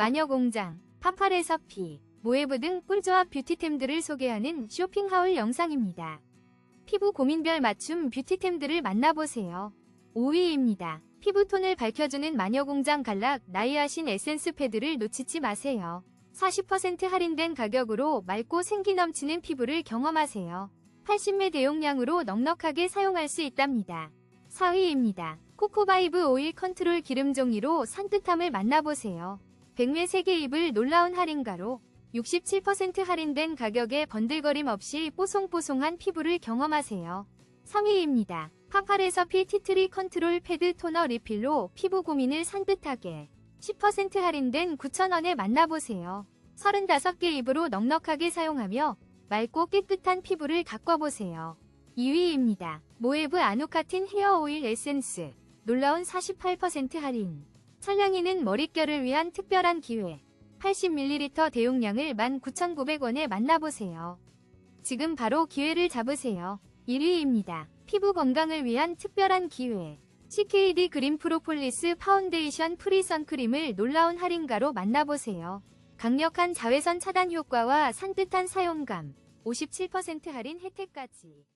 마녀공장, 파파레서 피, 모에브 등 꿀조합 뷰티템들을 소개하는 쇼핑하울 영상입니다. 피부 고민별 맞춤 뷰티템들을 만나보세요. 5위입니다. 피부톤을 밝혀주는 마녀공장 갈락 나이아신 에센스 패드를 놓치지 마세요. 40% 할인된 가격으로 맑고 생기 넘치는 피부를 경험하세요. 80매 대용량으로 넉넉하게 사용할 수 있답니다. 4위입니다. 코코바이브 오일 컨트롤 기름 종이로 산뜻함을 만나보세요. 100매 3개 입을 놀라운 할인가로 67% 할인된 가격에 번들거림 없이 뽀송뽀송한 피부를 경험하세요. 3위입니다. 파파레서 피티트리 컨트롤 패드 토너 리필로 피부 고민을 산뜻하게 10% 할인된 9,000원에 만나보세요. 35개 입으로 넉넉하게 사용하며 맑고 깨끗한 피부를 가꿔보세요. 2위입니다. 모에브 아누카틴 헤어 오일 에센스 놀라운 48% 할인 설량이는 머릿결을 위한 특별한 기회 80ml 대용량을 19,900원에 만나보세요. 지금 바로 기회를 잡으세요. 1위입니다. 피부 건강을 위한 특별한 기회 CKD 그린 프로폴리스 파운데이션 프리 선크림을 놀라운 할인가로 만나보세요. 강력한 자외선 차단 효과와 산뜻한 사용감 57% 할인 혜택까지